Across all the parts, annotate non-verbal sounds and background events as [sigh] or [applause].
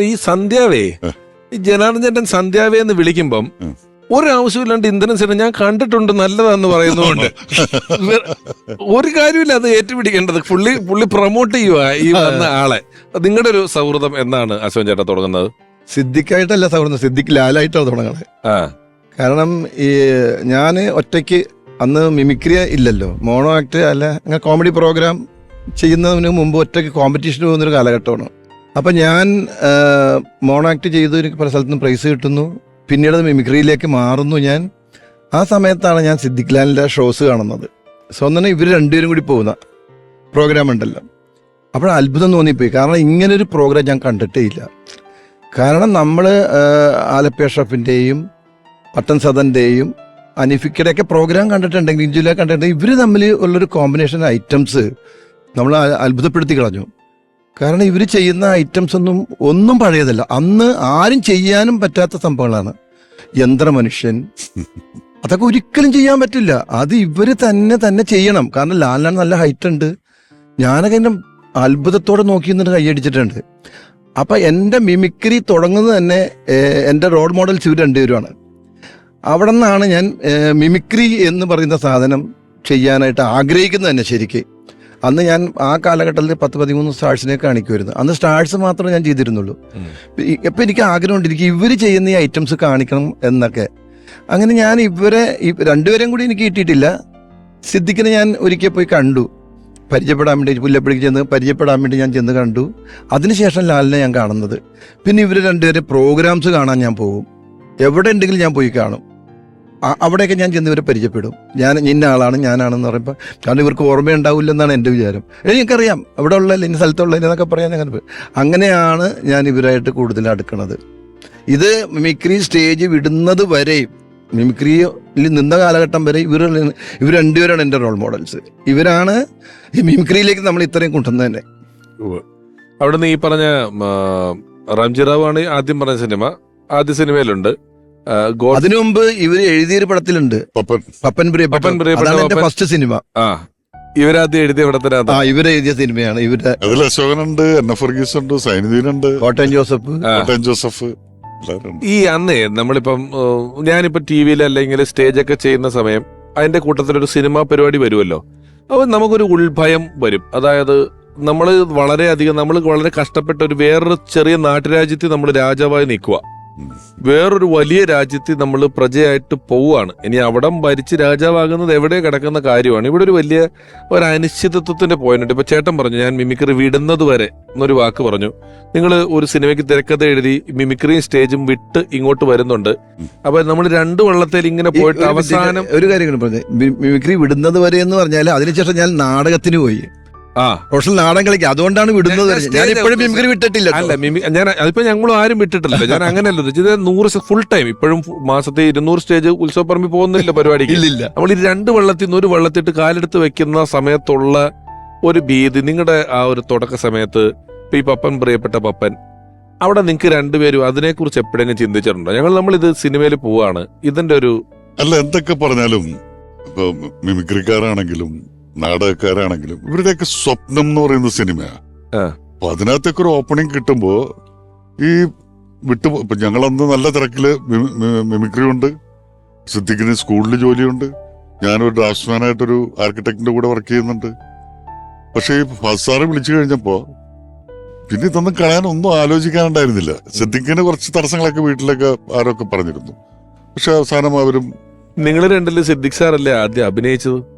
ഈ സന്ധ്യാവേ ഈ ജനാർദ്ദൻ സന്ധ്യാവേ എന്ന് വിളിക്കുമ്പം. ഒരാവശ്യമില്ലാണ്ട് ഇന്ധനം ചേട്ടൻ ഞാൻ കണ്ടിട്ടുണ്ട് നല്ലതാന്ന് പറയുന്നതുകൊണ്ട് ഒരു കാര്യമില്ല അത് ഏറ്റുപിടിക്കേണ്ടത്. പുള്ളി പുള്ളി പ്രൊമോട്ട് ചെയ്യുക ഈ വന്ന ആളെ. നിങ്ങളുടെ ഒരു സൗഹൃദം എന്നാണ് അശോകൻ ചേട്ടാ തുടങ്ങുന്നത്. സിദ്ദിഖായിട്ടല്ല സൗഹൃദം. സിദ്ദിഖ് ലാലായിട്ടാണ് തുടങ്ങണത്. ആ. കാരണം ഈ ഞാൻ ഒറ്റയ്ക്ക് അന്ന് മിമിക്രി ഇല്ലല്ലോ. മോണോ ആക്ട് അല്ല അങ്ങനെ കോമഡി പ്രോഗ്രാം ചെയ്യുന്നതിന് മുമ്പ് ഒറ്റയ്ക്ക് കോമ്പറ്റീഷന് പോകുന്നൊരു കാലഘട്ടമാണ്. അപ്പം ഞാൻ മോണാക്ട് ചെയ്തു എനിക്ക് പല സ്ഥലത്തുനിന്ന് പ്രൈസ് കിട്ടുന്നു. പിന്നീട് മിമിക്രിയിലേക്ക് മാറുന്നു ഞാൻ. ആ സമയത്താണ് ഞാൻ സിദ്ദിഖ് ലാലിന്റെ ഷോസ് കാണുന്നത്. സോ തന്നെ ഇവർ രണ്ടുപേരും കൂടി പോകുന്ന പ്രോഗ്രാം ഉണ്ടല്ലോ. അപ്പോൾ അത്ഭുതം തോന്നിപ്പോയി. കാരണം ഇങ്ങനൊരു പ്രോഗ്രാം ഞാൻ കണ്ടിട്ടേ ഇല്ല. കാരണം നമ്മൾ ആലപ്പി ഷഫിന്റെയും പട്ടൻ സദന്റെയും അനിഫിക്കയുടെയൊക്കെ പ്രോഗ്രാം കണ്ടിട്ടുണ്ടെങ്കിൽ ഇഞ്ചുല കണ്ടിട്ടുണ്ടെങ്കിൽ ഇവർ തമ്മിൽ ഉള്ളൊരു കോമ്പിനേഷൻ ഐറ്റംസ് നമ്മൾ അത്ഭുതപ്പെടുത്തി കളഞ്ഞു. കാരണം ഇവർ ചെയ്യുന്ന ഐറ്റംസ് ഒന്നും ഒന്നും പഴയതല്ല. അന്ന് ആരും ചെയ്യാനും പറ്റാത്ത സംഭവങ്ങളാണ്. യന്ത്രമനുഷ്യൻ. [laughs] അതൊക്കെ ഒരിക്കലും ചെയ്യാൻ പറ്റില്ല. അത് ഇവർ തന്നെ തന്നെ ചെയ്യണം. കാരണം ലാലിനാണ് നല്ല ഹൈറ്റ് ഉണ്ട്. ഞാനൊക്കെ എന്റെ അത്ഭുതത്തോടെ നോക്കി നിന്നിട്ട് കൈയടിച്ചിട്ടുണ്ട് അപ്പൊ എന്റെ മിമിക്രി തുടങ്ങുന്നത് തന്നെ എന്റെ റോൾ മോഡൽസ് ഇവർ രണ്ടുപേരുമാണ്. അവിടെ നിന്നാണ് ഞാൻ മിമിക്രി എന്ന് പറയുന്ന സാധനം ചെയ്യാനായിട്ട് ആഗ്രഹിക്കുന്നത് തന്നെ ശരിക്ക്. അന്ന് ഞാൻ ആ കാലഘട്ടത്തിൽ പത്ത് പതിമൂന്ന് സ്റ്റാർസിനെ കാണിക്കുമായിരുന്നു. അന്ന് സ്റ്റാർസ് മാത്രമേ ഞാൻ ചെയ്തിരുന്നുള്ളൂ. ഇപ്പം എനിക്ക് ആഗ്രഹമുണ്ട് എനിക്ക് ഇവർ ചെയ്യുന്ന ഈ ഐറ്റംസ് കാണിക്കണം എന്നൊക്കെ. അങ്ങനെ ഞാൻ ഇവരെ ഈ രണ്ടുപേരെയും കൂടി എനിക്ക് കിട്ടിയിട്ടില്ല. സിദ്ദിഖിനെ ഞാൻ ഒരിക്കൽ പോയി കണ്ടു. പരിചയപ്പെടാൻ വേണ്ടി പുല്ലപ്പള്ളിക്ക് ചെന്ന് പരിചയപ്പെടാൻ വേണ്ടി ഞാൻ ചെന്ന് കണ്ടു. അതിനുശേഷം ലാലിനെ ഞാൻ കാണുന്നത്. പിന്നെ ഇവർ രണ്ടുപേരെ പ്രോഗ്രാംസ് കാണാൻ ഞാൻ പോകും. എവിടെ ഉണ്ടെങ്കിലും ഞാൻ പോയി കാണും. അവിടെയൊക്കെ ഞാൻ ചെന്ന് ഇവരെ പരിചയപ്പെടും. ഞാൻ ഇന്ന ആളാണ് ഞാനാണെന്ന് പറയുമ്പോൾ കാരണം ഇവർക്ക് ഓർമ്മയുണ്ടാവില്ലെന്നാണ് എന്റെ വിചാരം. എനിക്കറിയാം അവിടെ ഉള്ള ഇന്ന സ്ഥലത്തുള്ള എന്നൊക്കെ പറയാൻ അങ്ങനെ അങ്ങനെയാണ് ഞാൻ ഇവരായിട്ട് കൂടുതൽ അടുക്കുന്നത് ഇത് മിമിക്രി സ്റ്റേജ് വിടുന്നത് വരെയും മിമിക്രിയിൽ നിന്ന കാലഘട്ടം വരെ ഇവർ ഇവർ രണ്ടുപേരാണ് എന്റെ റോൾ മോഡൽസ് ഇവരാണ് ഈ മിമിക്രിയിലേക്ക് നമ്മൾ ഇത്രയും കൊണ്ടുവന്നത് തന്നെ. അവിടുന്ന് ഈ പറഞ്ഞ റംജിറാവ് ആണ് ആദ്യം പറഞ്ഞ സിനിമ. ആദ്യ സിനിമയിലുണ്ട്. അതിനു മുമ്പ് ഇവർ എഴുതിയൊരു പടത്തിലുണ്ട്. പപ്പൻ. പപ്പൻ പ്രിയ പപ്പൻ പ്രിയപ്പെട്ട അതാണ് പപ്പൻ. First cinema. ആ. ഇവരാദ്യം എഴുതിയ ആ പടത്തിനകത്ത് ഇവരെഴുതിയ സിനിമയാണ്. ഇവരുടെ അതിൽ അശോകനുണ്ട് എൻ എഫ് വർഗീസ് ഉണ്ട് സൈനുദ്ദീനുണ്ട്. കോട്ടയം ജോസഫ്. കോട്ടയം ജോസഫ്. എല്ലാവരും ഉണ്ട്. ഈ അന്നേ നമ്മളിപ്പം ഏ, ഞാനിപ്പോ ടി വിയിൽ അല്ലെങ്കിൽ സ്റ്റേജ് ഒക്കെ ചെയ്യുന്ന സമയം അതിന്റെ കൂട്ടത്തിൽ ഒരു സിനിമാ പരിപാടി വരുമല്ലോ. അപ്പൊ നമുക്കൊരു ഉൾഭയം വരും. അതായത് നമ്മൾ വളരെയധികം നമ്മൾ വളരെ കഷ്ടപ്പെട്ട ഒരു വേറൊരു ചെറിയ നാട്ടുരാജ്യത്തിൽ നമ്മൾ രാജാവായി നിൽക്കുക. വേറൊരു വലിയ രാജ്യത്തിൽ നമ്മൾ പ്രജയായിട്ട് പോവുകയാണ്. ഇനി അവിടം ഭരിച്ച് രാജാവാകുന്നത് എവിടെ കിടക്കുന്ന കാര്യമാണ്. ഇവിടെ ഒരു വലിയ ഒരു അനിശ്ചിതത്വത്തിന്റെ പോയിന്റ് ഉണ്ട്. ഇപ്പൊ ചേട്ടൻ പറഞ്ഞു ഞാൻ മിമിക്രി വിടുന്നത് വരെ എന്നൊരു വാക്ക് പറഞ്ഞു. നിങ്ങൾ ഒരു സിനിമയ്ക്ക് തിരക്കഥ എഴുതി മിമിക്രിയും സ്റ്റേജും വിട്ട് ഇങ്ങോട്ട് വരുന്നുണ്ട്. അപ്പൊ നമ്മൾ രണ്ടു വള്ളത്തിൽ ഇങ്ങനെ പോയിട്ട് അവസാനം ഒരു കാര്യം പറഞ്ഞു. മിമിക്രി വിടുന്നത് വരെ എന്ന് പറഞ്ഞാൽ അതിനുശേഷം ഞാൻ നാടകത്തിന് പോയി. ആ. പ്രൊഫഷണൽ നാടൻ കളിക്ക്. അതുകൊണ്ടാണ് വിടുന്നത്. ഞാൻ ഇപ്പോഴും മിമിക്രി വിട്ടിട്ടില്ല. അല്ല മിമി ഞാൻ അതിപ്പോ ഞങ്ങളും ആരും വിട്ടിട്ടില്ല. ഞാൻ അങ്ങനെയല്ല ഇത് നൂറ് ഫുൾ ടൈം ഇപ്പോഴും മാസത്തെ ഇരുന്നൂറ് സ്റ്റേജ് ഉത്സവപ്പറമ്പിൽ പോകുന്നില്ല പരിപാടി ഇല്ലില്ല നമ്മൾ ഈ രണ്ട് വെള്ളത്തിൽ നിന്ന് ഒരു വെള്ളത്തിട്ട് കാലെടുത്ത് വെക്കുന്ന സമയത്തുള്ള ഒരു ഭീതി. നിങ്ങളുടെ ആ ഒരു തുടക്ക സമയത്ത് ഇപ്പൊ ഈ പപ്പൻ പ്രിയപ്പെട്ട പപ്പൻ അവിടെ നിങ്ങൾക്ക് രണ്ടുപേരും അതിനെക്കുറിച്ച് എപ്പോഴെങ്കിലും ചിന്തിച്ചിട്ടുണ്ടോ? ഞങ്ങൾ നമ്മൾ ഇത് സിനിമയിൽ പോവാണ്. ഇതിന്റെ ഒരു അല്ല എന്തൊക്കെ പറഞ്ഞാലും ഇപ്പൊ മിമിക്രിക്കാരാണെങ്കിലും നാടകക്കാരാണെങ്കിലും ഇവരുടെയൊക്കെ സ്വപ്നം എന്ന് പറയുന്ന സിനിമയാ ആ. അപ്പൊ അതിനകത്തൊക്കെ ഒരു ഓപ്പണിംഗ് കിട്ടുമ്പോ ഈ വിട്ടു ഇപ്പൊ ഞങ്ങളന്ന് നല്ല തിരക്കിൽ മിമിക്രി ഉണ്ട്. സിദ്ദിഖിന് സ്കൂളിൽ ജോലിയുണ്ട്. ഞാനൊരു ഡ്രാഫ്റ്റ്സ്മാനായിട്ടൊരു ആർക്കിടെക്ടിന്റെ കൂടെ വർക്ക് ചെയ്യുന്നുണ്ട്. പക്ഷെ ഈ ഫസാറ് വിളിച്ചു കഴിഞ്ഞപ്പോ പിന്നെ ഇതൊന്നും കളയാനൊന്നും ആലോചിക്കാനുണ്ടായിരുന്നില്ല. സിദ്ദിഖിന് കുറച്ച് തടസ്സങ്ങളൊക്കെ വീട്ടിലൊക്കെ ആരൊക്കെ പറഞ്ഞിരുന്നു. പക്ഷെ അവസാനം അവരും നിങ്ങൾ രണ്ടല്ലേ സിദ്ദിഖ് സാറല്ലേ ആദ്യം അഭിനയിച്ചത്?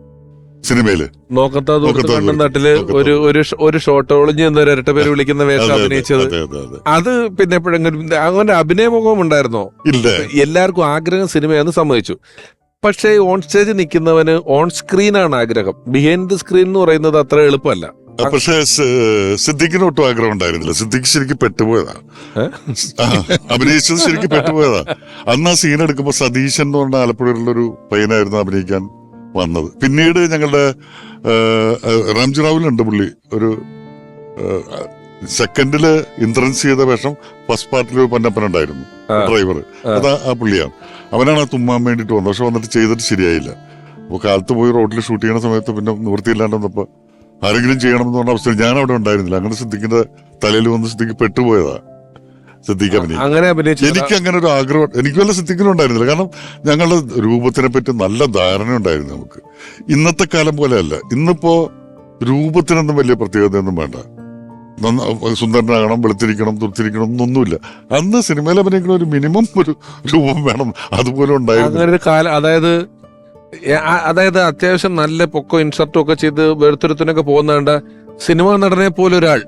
സിനിമയിൽ. നോക്കത്ത ദൂരത്ത് നോക്കത്താ കണ്ണൻ നാട്ടിൽ ഒരു ഒരു ഷോട്ട് ഒളിഞ്ഞ് ഇരട്ട പേര് വിളിക്കുന്ന വേഷം അഭിനയിച്ചത്. അതെ, പിന്നെ എപ്പോഴെങ്കിലും അങ്ങനെ അഭിനയമുഖം ഉണ്ടായിരുന്നോ? ഇല്ല. എല്ലാവർക്കും ആഗ്രഹം സിനിമയെന്ന് സമ്മതിച്ചു. പക്ഷേ ഓൺ സ്റ്റേജ് നിൽക്കുന്നവന് ഓൺ സ്ക്രീനാണ് ആഗ്രഹം. ബിഹൈൻഡ് ദി സ്ക്രീൻ എന്ന് പറയുന്നത് അത്ര എളുപ്പമല്ല. പക്ഷേ സിദ്ദിഖിന് ഒട്ടും ആഗ്രഹം ഉണ്ടായിരുന്നില്ല. സിദ്ദിഖ് ശരിക്കും പെട്ടുപോയതാ. അഭിനയിച്ചത് ശരിക്കും പെട്ടുപോയതാ. അന്ന് ആ സീൻ എടുക്കുമ്പോ സതീശൻ എന്ന് പറഞ്ഞ ആലപ്പുഴയിലുള്ള ഒരു പയ്യനായിരുന്നു അഭിനയിക്കാൻ വന്നത്. പിന്നീട് ഞങ്ങളുടെ റാംജി റാവുലുണ്ട് പുള്ളി. ഒരു സെക്കൻഡിൽ ഇൻട്രൻസ് ചെയ്ത വേഷം ഫസ്റ്റ് പാർട്ടിൽ ഒരു പന്നപ്പൻ ഉണ്ടായിരുന്നു ആ. ഡ്രൈവർ. അത് ആ പുള്ളിയാണ്. അവനാണ് ആ തുമ്മാൻ വേണ്ടിട്ട് വന്നത്. പക്ഷെ വന്നിട്ട് ചെയ്തിട്ട് ശരിയായില്ല. അപ്പോൾ കാലത്ത് പോയി റോഡിൽ ഷൂട്ട് ചെയ്യുന്ന സമയത്ത് പിന്നെ നിവൃത്തിയില്ലാണ്ട് വന്നപ്പോ ആരെങ്കിലും ചെയ്യണം എന്ന് പറഞ്ഞ അവസ്ഥ ഞാൻ അവിടെ ഉണ്ടായിരുന്നില്ല. അങ്ങനെ ശ്രദ്ധിക്കുന്ന തലയിൽ വന്ന് ശ്രദ്ധിക്ക് പെട്ടുപോയതാ. സിദ്ദീഖ് പറ്റി. അങ്ങനെ എനിക്ക് അങ്ങനെ ഒരു ആഗ്രഹം എനിക്ക് വല്ല സിദ്ദിഖിനും ഉണ്ടായിരുന്നില്ല. കാരണം ഞങ്ങളുടെ രൂപത്തിനെ പറ്റി നല്ല ധാരണ ഉണ്ടായിരുന്നു നമുക്ക്. ഇന്നത്തെ കാലം പോലെയല്ല. ഇന്നിപ്പോ രൂപത്തിനൊന്നും വലിയ പ്രത്യേകതയൊന്നും വേണ്ട. സുന്ദരനാകണം വെളുത്തിരിക്കണം തുറത്തിരിക്കണം എന്നൊന്നുമില്ല. അന്ന് സിനിമയിൽ അഭിനയിക്കുന്ന ഒരു മിനിമം ഒരു രൂപം വേണം. അതുപോലെ ഉണ്ടായിരുന്നു. അങ്ങനെ ഒരു കാലം അതായത് അതായത് അത്യാവശ്യം നല്ല പൊക്കോ ഇൻസർട്ടും ഒക്കെ ചെയ്ത് വെളുത്തുരുത്തിനൊക്കെ പോകുന്നേണ്ട സിനിമാ നടനെ പോലെ ഒരാൾ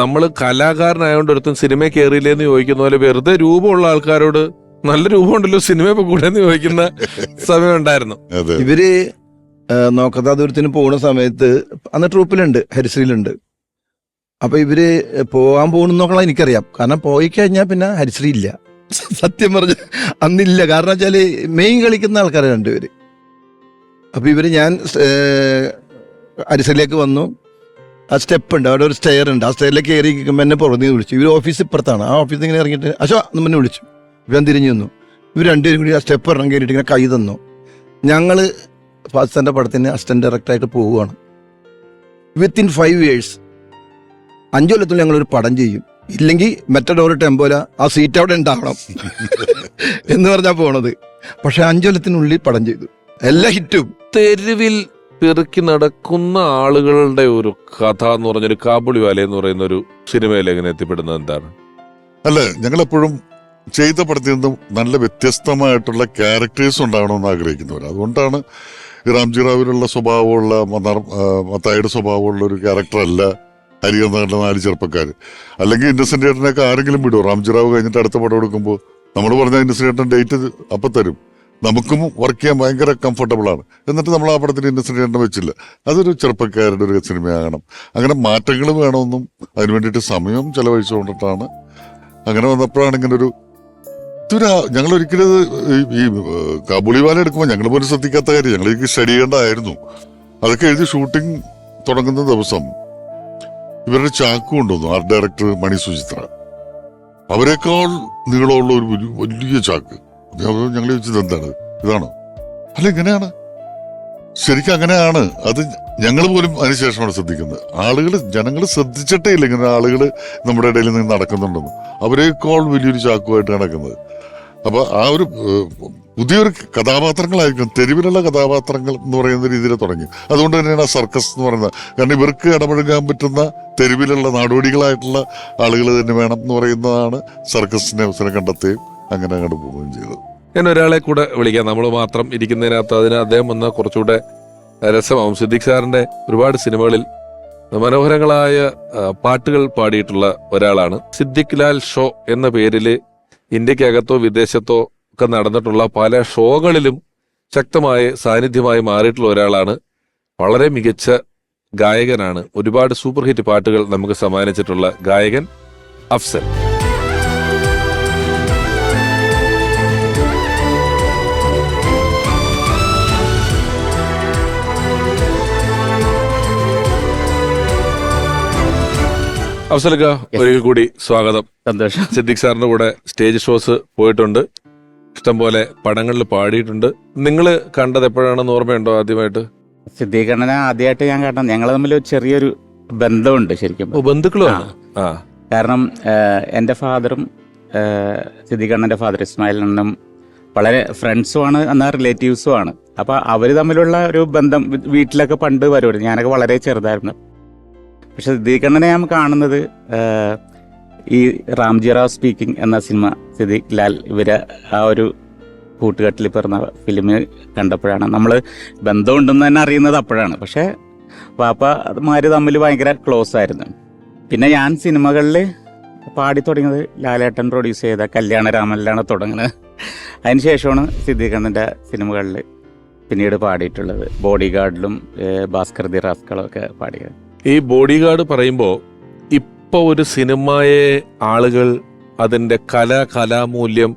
നമ്മൾ കലാകാരനായോണ്ട് ഒരുത്തും സിനിമ കയറിയില്ലേന്ന് ചോദിക്കുന്ന പോലെ വെറുതെ രൂപമുള്ള ആൾക്കാരോട് നല്ല രൂപമുണ്ടല്ലോ സിനിമ ഇപ്പൊ കൂടെ എന്ന് ചോദിക്കുന്ന [laughs] സമയം ഉണ്ടായിരുന്നു. ഇവർ നോക്കത്താ ദൂരത്തിന് പോകുന്ന സമയത്ത് അന്ന് ട്രൂപ്പിലുണ്ട് ഹരിശ്രീയിലുണ്ട് അപ്പൊ ഇവർ പോകാൻ പോകുന്നോക്കളെ എനിക്കറിയാം. കാരണം പോയി കഴിഞ്ഞാൽ പിന്നെ ഹരിശ്രീ ഇല്ല. സത്യം പറഞ്ഞ അന്നില്ല. കാരണം വെച്ചാൽ മെയിൻ കളിക്കുന്ന ആൾക്കാരാണ് രണ്ടുപേര്. അപ്പൊ ഇവർ ഞാൻ ഹരിശ്രീലേക്ക് ഹരിശ്രീയിലേക്ക് വന്നു. ആ സ്റ്റെപ്പ് ഉണ്ട്. അവിടെ ഒരു സ്റ്റെയർ ഉണ്ട്. ആ സ്റ്റെയറിൽ കയറി നിൽക്കുമ്പോൾ എന്നെ പുറത്ത് വിളിച്ചു. ഇവർ ഓഫീസ് ഇപ്പുറത്താണ്. ആ ഓഫീസിൽ ഇങ്ങനെ ഇറങ്ങിയിട്ട് അശോ എന്ന് മുന്നേ വിളിച്ചു. ഇവൻ തിരിഞ്ഞു വന്നു ഇവർ രണ്ടുപേരും കൂടി ആ സ്റ്റെപ്പ് ഇറങ്ങി കയറിയിട്ട് ഇങ്ങനെ കൈ തന്നു. ഞങ്ങൾ ഫാസ്റ്റന്റെ പടത്തിന് അസിസ്റ്റന്റ് ഡയറക്ടറായിട്ട് പോവുകയാണ്. വിത്തിൻ ഫൈവ് ഇയേഴ്സ് അഞ്ചു കൊല്ലത്തിൽ ഞങ്ങളൊരു പടം ചെയ്യും. ഇല്ലെങ്കിൽ മെറ്റഡോർ ടെമ്പോല ആ സീറ്റ് അവിടെ ഉണ്ടാവണം എന്ന് പറഞ്ഞാൽ പോണത്. പക്ഷെ അഞ്ചു കൊല്ലത്തിനുള്ളിൽ പടം ചെയ്തു. എല്ലാ ഹിറ്റും. തെരുവിൽ പെറുക്കി നടക്കുന്ന ആളുകളുടെ ഒരു കഥ എന്ന് പറഞ്ഞൊരു കാബുളി വാല എന്ന് പറയുന്ന ഒരു സിനിമയിൽ എങ്ങനെ എത്തിപ്പെടുന്നത് എന്താണ്? അല്ല ഞങ്ങളെപ്പോഴും ചെയ്ത പടത്തിൽ നിന്നും നല്ല വ്യത്യസ്തമായിട്ടുള്ള ക്യാരക്ടേഴ്സ് ഉണ്ടാവണമെന്ന് ആഗ്രഹിക്കുന്നവർ അതുകൊണ്ടാണ് രാംജി റാംജി റാവിലുള്ള സ്വഭാവമുള്ള മത്തായുടെ സ്വഭാവമുള്ള ഒരു ക്യാരക്ടറല്ല അല്ല ഹരികർണ നാല് ചെറുപ്പക്കാർ അല്ലെങ്കിൽ ഇന്നസെന്റ് ചേട്ടനൊക്കെ ആരെങ്കിലും വിടുമോ റാംജി റാവ് കഴിഞ്ഞിട്ട് അടുത്ത പടം എടുക്കുമ്പോൾ നമ്മൾ പറഞ്ഞ ഇന്നസെന്റ് ചേട്ടൻ ഡേറ്റ് അപ്പം തരും നമുക്കും വർക്ക് ചെയ്യാൻ ഭയങ്കര കംഫർട്ടബിൾ ആണ്. എന്നിട്ട് നമ്മൾ ആ പടത്തിന് ഇൻഡസ്ട്രി എണ്ണം വെച്ചില്ല. അതൊരു ചെറുപ്പക്കാരുടെ ഒരു സിനിമയാകണം. അങ്ങനെ മാറ്റങ്ങൾ വേണമെന്നും അതിന് വേണ്ടിയിട്ട് സമയം ചെലവഴിച്ചുകൊണ്ടിട്ടാണ്. അങ്ങനെ വന്നപ്പോഴാണ് ഇങ്ങനെ ഒരു ഞങ്ങൾ ഒരിക്കലും ഈ- കാബൂളിവാല എടുക്കുമ്പോൾ ഞങ്ങൾ പോലും ശ്രദ്ധിക്കാത്ത കാര്യം. ഞങ്ങൾ സ്റ്റഡി ചെയ്യേണ്ടതായിരുന്നു അതൊക്കെ എഴുതി ഷൂട്ടിംഗ് തുടങ്ങുന്ന ദിവസം ഇവരുടെ ചാക്ക് കൊണ്ടുവന്നു ആർട്ട് ഡയറക്ടർ മണി സുചിത്ര. അവരെക്കാൾ നീളമുള്ള ഒരു വലിയ- ചാക്ക്. ഞങ്ങൾ ചോദിച്ചത് എന്താണ്? ഇതാണോ? അല്ല ഇങ്ങനെയാണ്. ശരിക്കും അങ്ങനെയാണ്. അത് ഞങ്ങൾ പോലും അതിനുശേഷമാണ് ശ്രദ്ധിക്കുന്നത്. ആളുകൾ ജനങ്ങൾ ശ്രദ്ധിച്ചിട്ടേ ഇല്ല ഇങ്ങനെ ആളുകൾ നമ്മുടെ ഇടയിൽ നിന്ന് നടക്കുന്നുണ്ടെന്ന്. കോൾ വലിയൊരു ചാക്കുമായിട്ട് നടക്കുന്നത്. അപ്പൊ ആ ഒരു പുതിയൊരു കഥാപാത്രങ്ങളായിരിക്കും. തെരുവിലുള്ള കഥാപാത്രങ്ങൾ എന്ന് പറയുന്ന രീതിയിൽ തുടങ്ങി. അതുകൊണ്ട് തന്നെയാണ് ആ സർക്കസ് എന്ന് പറയുന്നത്. കാരണം ഇവർക്ക് ഇടപഴകാൻ പറ്റുന്ന തെരുവിലുള്ള നാടോടികളായിട്ടുള്ള ആളുകൾ തന്നെ വേണം എന്ന് പറയുന്നതാണ് സർക്കസിന്റെ അവസരം കണ്ടെത്തുകയും അങ്ങനെ അങ്ങോട്ട് പോവുകയും ചെയ്തു. ഞാൻ ഒരാളെ കൂടെ വിളിക്കാം. നമ്മൾ മാത്രം ഇരിക്കുന്നതിനകത്ത് അതിന് അദ്ദേഹം വന്ന കുറച്ചുകൂടെ രസമാവും. സിദ്ദിഖ് സാറിന്റെ ഒരുപാട് സിനിമകളിൽ മനോഹരങ്ങളായ പാട്ടുകൾ പാടിയിട്ടുള്ള ഒരാളാണ്. സിദ്ദിഖ് ലാൽ ഷോ എന്ന പേരിൽ ഇന്ത്യക്കകത്തോ വിദേശത്തോ ഒക്കെ നടന്നിട്ടുള്ള പല ഷോകളിലും ശക്തമായ സാന്നിധ്യമായി മാറിയിട്ടുള്ള ഒരാളാണ്. വളരെ മികച്ച ഗായകനാണ്. ഒരുപാട് സൂപ്പർ ഹിറ്റ് പാട്ടുകൾ നമുക്ക് സമ്മാനിച്ചിട്ടുള്ള ഗായകൻ അഫ്സൽ. അഫ്സലക്ക ഒരിക്കൽ കൂടി സ്വാഗതം. സന്തോഷം. സിദ്ദിഖ് സാറിന്റെ കൂടെ സ്റ്റേജ് ഷോസ് പോയിട്ടുണ്ട്. ഇഷ്ടംപോലെ പടങ്ങളിൽ പാടിയിട്ടുണ്ട്. നിങ്ങൾ കണ്ടത് എപ്പോഴാണെന്ന് ഓർമ്മയുണ്ടോ ആദ്യമായിട്ട്? സിദ്ധീകരണനെ ആദ്യമായിട്ട് ഞാൻ കണ്ടത്. ഞങ്ങൾ തമ്മിൽ ഒരു ചെറിയൊരു ബന്ധമുണ്ട് ശരിക്കും. ബന്ധുക്കളും ബന്ധുക്കളുമാണ്? ആ. കാരണം എന്റെ എന്റെ ഫാദറും അണ്ണന്റെ ഫാദർ ഇസ്മായിൽ അണ്ണനും വളരെ ഫ്രണ്ട്സുമാണ് എന്നാൽ റിലേറ്റീവ്സും ആണ്. അപ്പോൾ അവർ തമ്മിലുള്ള ഒരു ബന്ധം വീട്ടിലൊക്കെ പണ്ട് വരുമായിരുന്നു ഞാനൊക്കെ വളരെ ചെറുതായിരുന്നു. പക്ഷെ സിദ്ദീഖണ്ണനെ ഞാൻ കാണുന്നത് ഈ റാംജി റാവ് സ്പീക്കിംഗ് എന്ന സിനിമ സിദ്ദീഖ് ലാൽ ഇവരെ ആ ഒരു കൂട്ടുകെട്ടിൽ പിറന്ന ഫിലിമിൽ കണ്ടപ്പോഴാണ്. നമ്മൾ ബന്ധമുണ്ടെന്ന് തന്നെ അറിയുന്നത് അപ്പോഴാണ്. പക്ഷേ പാപ്പ മാര് തമ്മിൽ ഭയങ്കര ക്ലോസ് ആയിരുന്നു. പിന്നെ ഞാൻ സിനിമകളിൽ പാടി തുടങ്ങിയത് ലാലേട്ടൻ പ്രൊഡ്യൂസ് ചെയ്ത കല്യാണ രാമല്ലാണ് തുടങ്ങുന്നത്. അതിന് ശേഷമാണ് സിദ്ദീഖണ്ണന്റെ സിനിമകളിൽ പിന്നീട് പാടിയിട്ടുള്ളത്. ബോഡി ഗാർഡിലും ഭാസ്കർ ദി റാസ്കളും ഒക്കെ പാടിയത്. ഈ ബോഡി ഗാർഡ് പറയുമ്പോൾ ഇപ്പോൾ ഒരു സിനിമയെ ആളുകൾ അതിന്റെ കല കലാമൂല്യം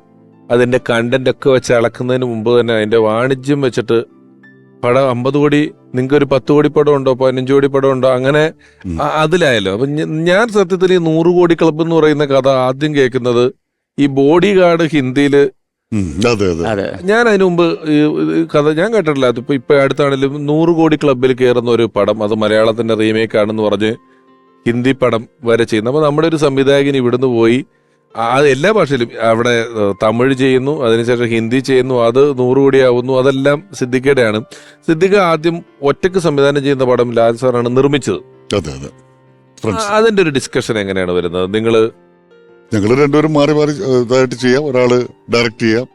അതിന്റെ കണ്ടന്റ് ഒക്കെ വെച്ച് അളക്കുന്നതിന് മുമ്പ് തന്നെ അതിന്റെ വാണിജ്യം വെച്ചിട്ട് പടം അമ്പത് കോടി നിങ്ങൾക്ക് ഒരു പത്ത് കോടി പടം ഉണ്ടോ പതിനഞ്ച് കോടി പടം ഉണ്ടോ അങ്ങനെ അതിലായല്ലോ. അപ്പം ഞാൻ സത്യത്തിൽ ഈ നൂറ് കോടി ക്ലബ്ബ് എന്ന് പറയുന്ന കഥ ആദ്യം കേൾക്കുന്നത് ഈ ബോഡി ഗാർഡ് ഹിന്ദിയിൽ ഉം, അതെ അതെ. ഞാൻ അതിനു മുമ്പ് കഥ ഞാൻ കേട്ടിട്ടില്ല. അതിപ്പോ ഇപ്പൊ അടുത്താണെങ്കിലും നൂറ് കോടി ക്ലബിൽ കയറുന്ന ഒരു പടം അത് മലയാളത്തിന്റെ റീമേക്ക് ആണെന്ന് പറഞ്ഞ് ഹിന്ദി പടം വരെ ചെയ്യുന്നു. അപ്പൊ നമ്മുടെ ഒരു സംവിധായകൻ ഇവിടുന്ന് പോയി. ആ- അത് എല്ലാ ഭാഷയിലും അവിടെ തമിഴ് ചെയ്യുന്നു അതിനുശേഷം ഹിന്ദി ചെയ്യുന്നു അത് നൂറ് കോടിയാവുന്നു അതെല്ലാം സിദ്ദിഖയുടെയാണ്. സിദ്ദിഖ ആദ്യം ഒറ്റയ്ക്ക് സംവിധാനം ചെയ്യുന്ന പടം ലാൽ സാറാണ് നിർമ്മിച്ചത്. അതെ അതെ. ഫ്രണ്ട്സ്. അതിന്റെ ഒരു ഡിസ്കഷൻ എങ്ങനെയാണ് വരുന്നത്? നിങ്ങൾ ഞങ്ങൾ രണ്ടുപേരും മാറി മാറി ഇതായിട്ട് ചെയ്യാം. ഒരാൾ ഡയറക്റ്റ് ചെയ്യാം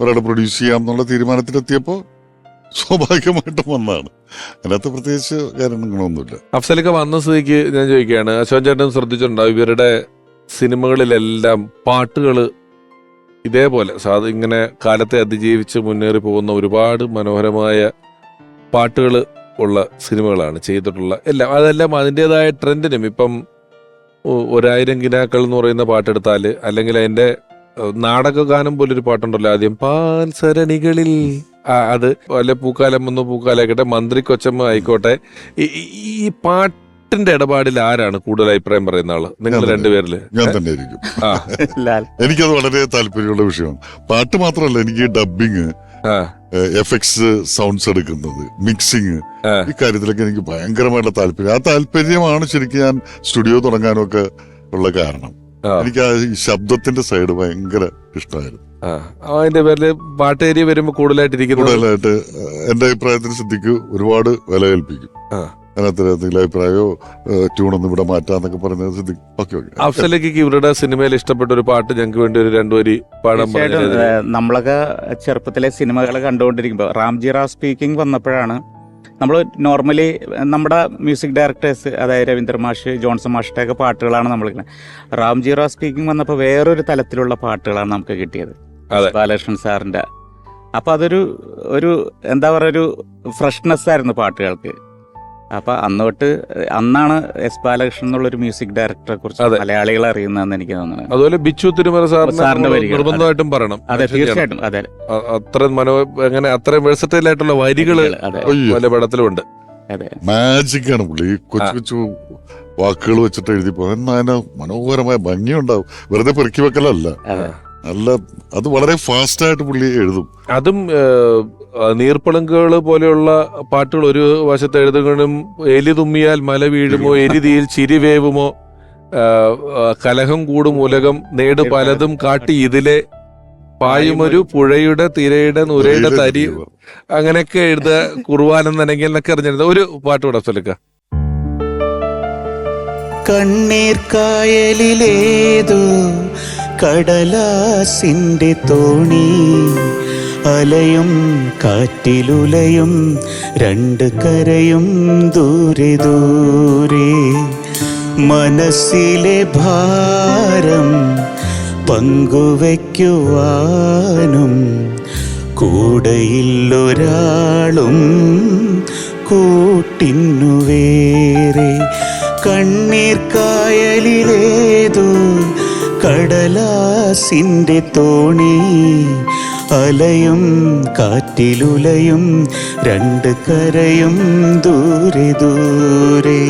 ഒരാൾ പ്രൊഡ്യൂസ് ചെയ്യാം എന്നുള്ള തീരുമാനത്തിലെത്തിയപ്പോൾ സ്വാഭാവികമായിട്ടും വന്നതാണ്. അതിനകത്ത് പ്രത്യേകിച്ച് കാരണങ്ങളൊന്നുമില്ല അഫ്സലൊക്കെ വന്ന സ്ഥിതിക്ക് ഞാൻ ചോദിക്കുകയാണ്. അശോക് ചേട്ടൻ ശ്രദ്ധിച്ചിട്ടുണ്ടാവും ഇവരുടെ സിനിമകളിലെല്ലാം പാട്ടുകൾ ഇതേപോലെ സാധ ഇങ്ങനെ കാലത്തെ അതിജീവിച്ച് മുന്നേറി പോകുന്ന ഒരുപാട് മനോഹരമായ പാട്ടുകൾ ഉള്ള സിനിമകളാണ് ചെയ്തിട്ടുള്ള എല്ലാം. അതെല്ലാം അതിന്റെതായ ട്രെൻഡിനും ഇപ്പം ഒരായിരം കിനാക്കൾ എന്ന് പറയുന്ന പാട്ടെടുത്താൽ അല്ലെങ്കിൽ അതിന്റെ നാടകഗാനം പോലൊരു പാട്ടുണ്ടല്ലോ ആദ്യം പാൽസരണികളിൽ ആ, അത് വല്ല പൂക്കാലം ഒന്ന് പൂക്കാലായിക്കോട്ടെ മന്ത്രി കൊച്ചമ്മ ആയിക്കോട്ടെ. ഈ- ഈ പാട്ടിന്റെ ഇടപാടിൽ ആരാണ് കൂടുതൽ അഭിപ്രായം പറയുന്ന ആൾ? നിങ്ങൾ. രണ്ടുപേരിൽ. ഞാൻ തന്നെ ആയിരിക്കും. ആ. ലാൽ. എനിക്കത് വളരെ താല്പര്യമുള്ള വിഷയമാണ്. പാട്ട് മാത്രമല്ല എനിക്ക് ഡബിങ് ആ. എക്സ് സൗണ്ട്സ് എടുക്കുന്നത് മിക്സിങ്. ഈ കാര്യത്തിലൊക്കെ എനിക്ക് ഭയങ്കരമായിട്ടുള്ള താല്പര്യം. ആ താല്പര്യമാണ് ശരിക്കും ഞാൻ സ്റ്റുഡിയോ തുടങ്ങാനൊക്കെ ഉള്ള കാരണം. എനിക്ക് ആ ശബ്ദത്തിന്റെ സൈഡ് ഭയങ്കര ഇഷ്ടമായിരുന്നു. അതിന്റെ പേരിൽ പാട്ട് ഏരിയ വരുമ്പോ കൂടുതലായിട്ട് കൂടുതലായിട്ട് എന്റെ അഭിപ്രായത്തിന് ശ്രദ്ധിക്കും ഒരുപാട് വില കൽപ്പിക്കും. അതിനകത്ത് എന്തെങ്കിലും അഭിപ്രായമോ ട്യൂണൊന്നും ഇവിടെ മാറ്റാന്നൊക്കെ പറഞ്ഞത് സിദ്ദിഖ് ഓക്കെ അഫ്സലേക്ക് ഇവരുടെ സിനിമയിൽ ഇഷ്ടപ്പെട്ട ഒരു പാട്ട് ഞങ്ങൾക്ക് വേണ്ടി ഒരു രണ്ടു വരി പാടാൻ നമ്മളൊക്കെ ചെറുപ്പത്തിലെ സിനിമകൾ കണ്ടുകൊണ്ടിരിക്കുമ്പോൾ റാംജി റാവ് സ്പീക്കിംഗ് വന്നപ്പോഴാണ് നമ്മൾ നോർമലി നമ്മുടെ മ്യൂസിക് ഡയറക്ടേഴ്സ് അതായത് രവീന്ദ്ര മാഷ് ജോൺസൺ മാഷിന്റെ ഒക്കെ പാട്ടുകളാണ് നമ്മൾ റാംജി റാവ് സ്പീക്കിംഗ് വന്നപ്പോൾ വേറൊരു തലത്തിലുള്ള പാട്ടുകളാണ് നമുക്ക് കിട്ടിയത്. അതെ. ബാലകൃഷ്ണൻ സാറിന്റെ. അപ്പോൾ അതൊരു ഒരു എന്താ പറയുക ഒരു ഫ്രഷ്നെസ് ആയിരുന്നു പാട്ടുകൾക്ക്. അപ്പൊ അന്ന് തൊട്ട് അന്നാണ് എസ് ബാലകൃഷ്ണൻ എന്നുള്ളൊരു മ്യൂസിക് ഡയറക്ടറെ കുറിച്ച് മലയാളികൾ അറിയുന്നതെന്ന് എനിക്ക് തോന്നുന്നത്. അതുപോലെ ബിച്ചു തിരുമല സാറിന്റെ വരികൾ, നിർബന്ധമായിട്ടും പറയണം. അതെ. തീർച്ചയായിട്ടും അതെ. അത്ര മനോ അങ്ങനെ അത്രയും വെഴ്സറ്റൈൽ ആയിട്ടുള്ള വരികൾ പല പടത്തിലുണ്ട്. അതെ. മാജിക് ആണ് പുള്ളി. കൊച്ചു കൊച്ചു വാക്കുകൾ വെച്ചിട്ട് എഴുതി പോകും. എന്നാൽ മനോഹരമായ ഭംഗിയുണ്ടാവും. വെറുതെ പെറുക്കി വെക്കലല്ല. അതെ. നല്ല അത് വളരെ ഫാസ്റ്റ് ആയിട്ട് പുള്ളി എഴുതും. അതും നീർപ്പളുങ്കുകൾ പോലെയുള്ള പാട്ടുകൾ ഒരു വശത്ത് എഴുതുകയും എലി തുമ്മിയാൽ മല വീഴുമോ എരിതിയിൽ ചിരി വേവുമോ ആ, ആ, കലഹം കൂടും ഉലകം നേട് പലതും കാട്ടി ഇതിലെ പായുമൊരു പുഴയുടെ തിരയുടെ നുരയുടെ തരി. അങ്ങനെയൊക്കെ എഴുത കുറുവാനം നനങ്ങിൽ എന്നൊക്കെ അറിഞ്ഞിരുന്നത്. ഒരു പാട്ട് കൂടെ സ്ഥലക്ക കണ്ണീർ കായലിലേതോ കടലാസിന്റെ തോണി അലയും കാറ്റിലുലയും രണ്ട് കരയും ദൂരെ ദൂരെ. മനസ്സിലെ ഭാരം പങ്കുവയ്ക്കുവാനും കൂടെയില്ലൊരാളും കൂട്ടിന്നു വേറെ കണ്ണീർ കായലിലേതോ കടലാസിന്റെ തോണി അലയും കാറ്റിലുലയും രണ്ട് കരയും ദൂരെ ദൂരെ.